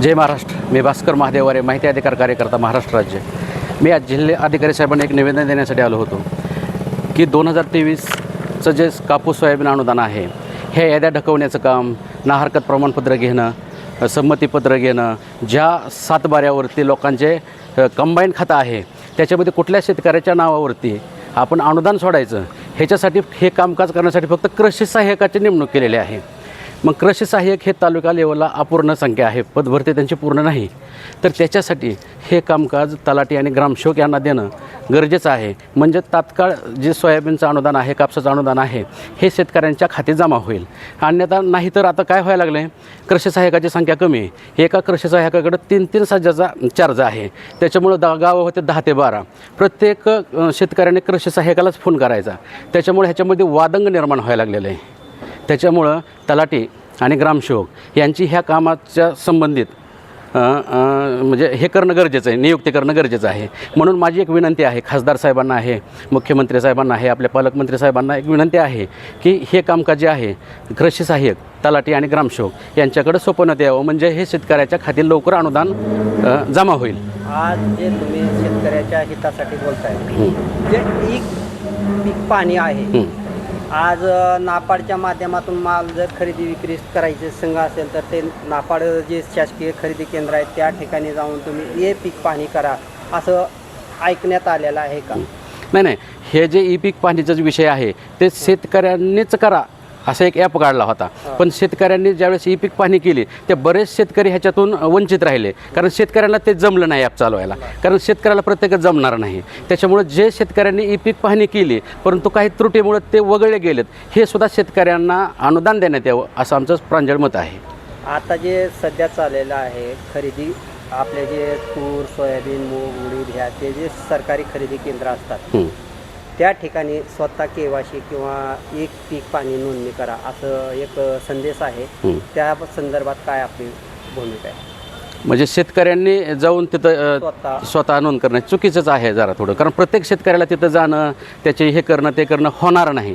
जय महाराष्ट्र. मी भास्कर महादेवारे माहिती अधिकार कार्यकर्ता महाराष्ट्र राज्य. मी आज जिल्हे अधिकारी साहेबांना एक निवेदन देण्यासाठी आलो होतो की दोन हजार तेवीसचं जे कापूस सोयाबीन अनुदान आहे हे याद्या ढकवण्याचं काम ना हरकत प्रमाणपत्र घेणं संमतीपत्र घेणं ज्या सातबाऱ्यावरती लोकांचे कंबाईन खातं आहे त्याच्यामध्ये कुठल्या शेतकऱ्याच्या नावावरती आपण अनुदान सोडायचं ह्याच्यासाठी हे कामकाज करण्यासाठी फक्त कृषी सहाय्यकाची नेमणूक केलेली आहे. मग कृषी सहाय्यक हे तालुका लेवलला अपूर्ण संख्या आहे. पदभरती त्यांची पूर्ण नाही. तर त्याच्यासाठी हे कामकाज तलाटी आणि ग्रामसेवक यांना देणं गरजेचं आहे. म्हणजे तात्काळ जे सोयाबीनचं अनुदान आहे कापसाचं अनुदान आहे हे शेतकऱ्यांच्या खाती जमा होईल. अन्यथा नाही तर आता काय व्हायला लागलं आहे कृषी सहाय्यकाची संख्या कमी आहे. एका कृषी सहाय्यकाकडे तीन तीन सज्जाचा चार्ज आहे. त्याच्यामुळं दा गावं होते दहा ते बारा. प्रत्येक शेतकऱ्याने कृषी सहाय्यकालाच फोन करायचा. त्याच्यामुळे ह्याच्यामध्ये वादंग निर्माण व्हायला लागलेलं आहे. त्याच्यामुळं तलाठी आणि ग्रामसेवक यांची ह्या कामाच्या संबंधित म्हणजे हे करणं गरजेचं आहे नियुक्ती करणं गरजेचं आहे. म्हणून माझी एक विनंती आहे खासदार साहेबांना आहे मुख्यमंत्री साहेबांना आहे आपल्या पालकमंत्री साहेबांना एक विनंती आहे की हे कामकाज जे आहे कृषी सहाय्यक तलाठी आणि ग्रामसेवक यांच्याकडे सोपवण्यात यावं. म्हणजे हे शेतकऱ्याच्या खाती लवकर अनुदान जमा होईल. आज जे तुम्ही शेतकऱ्याच्या हितासाठी बोलताय जे पीक पाणी आहे. आज नापाडच्या माध्यमातून माल जर खरेदी विक्री करायचे संघ असेल तर ते नापाड जे शासकीय खरेदी केंद्र आहेत त्या ठिकाणी जाऊन तुम्ही ए पीक पाणी करा असं ऐकण्यात आलेलं आहे का? नाही नाही. हे जे ई पीक पाहणीचा विषय आहे ते शेतकऱ्यांनीच करा. असा एक ॲप काढला होता. पण शेतकऱ्यांनी ज्यावेळेस ई पीक पाहणी केली ते बरेच शेतकरी ह्याच्यातून वंचित राहिले. कारण शेतकऱ्यांना ते जमलं नाही ॲप चालवायला. कारण शेतकऱ्याला प्रत्येकच जमणार नाही. त्याच्यामुळे जे शेतकऱ्यांनी ई पीक पाहणी केली परंतु काही त्रुटीमुळे ते वगळले गेलेत हे सुद्धा शेतकऱ्यांना अनुदान देण्यात यावं असं आमचं प्रांजळ मत आहे. आता जे सध्या चाललेलं आहे खरेदी आपले जे तूर सोयाबीन मूग उडीद ह्या ते जे सरकारी खरेदी केंद्र असतात. त्या ठिकाणी स्वतः केवाशी किंवा एक पीक पाणी नोंदणी करा असं एक संदेश आहे. त्या संदर्भात काय आपली भूमिका आहे? म्हणजे शेतकऱ्यांनी जाऊन तिथं स्वतः. स्वतः नोंद करणं चुकीचंच आहे जरा थोडं. कारण प्रत्येक शेतकऱ्याला तिथं जाणं त्याचे हे करणं ते करणं होणार नाही.